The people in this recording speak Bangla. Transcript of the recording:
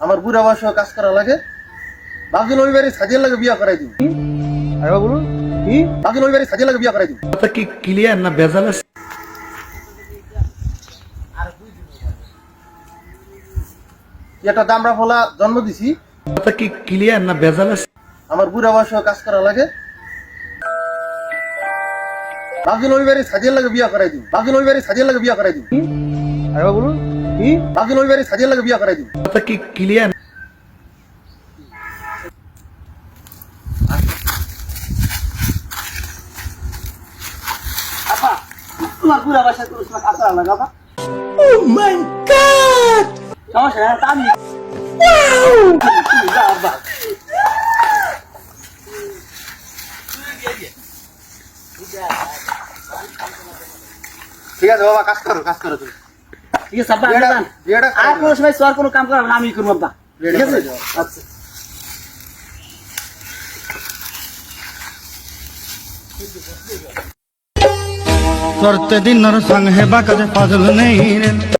আমার বুড়া বয়স কাজ করা লাগে। বাকি ওই বাড়ি সাজিয়ে লাগে বিয়া করাই দিব আরেবা বলুন কি? ওই বাড়ি সাজিয়ে লাগে বিয়া করাই দিব কথা কি ক্লিয়ার না ভেজাল আছে? একটা দামড়া ফলা জন্ম দিছি। কথা কি ক্লিয়ার না ভেজাল আছে? আমার বুড়া কাজ করা লাগে। বাকি ওই বাড়ি সাজিয়ে লাগে বিয়া করাই দিব বাকি ওই বাড়ি সাজিয়ে লাগে বিয়া করাই দিব আরেবা বলুন কি? বাকি বাড়ি সাজিয়ে লাগে বিয়া করাই দিব। কথা কি ক্লিয়ার তোমার পুরা বাসা কোনো সময় কাজ করা লাগে আপা সমস্যা নেই তা আমি যা, আব্বা। ঠিক আছে বাবা কাজ করো কাজ করো তুমি। ঠিক আছে আব্বা বিয়েটা- যান। আর। কোনো সময় সোয়ার কোনো কাম করাবেন না, আমি করব আব্বা ঠিক আছে। আচ্ছা করতে দিন সঙ্গে বাকাতে পাজল নেই রে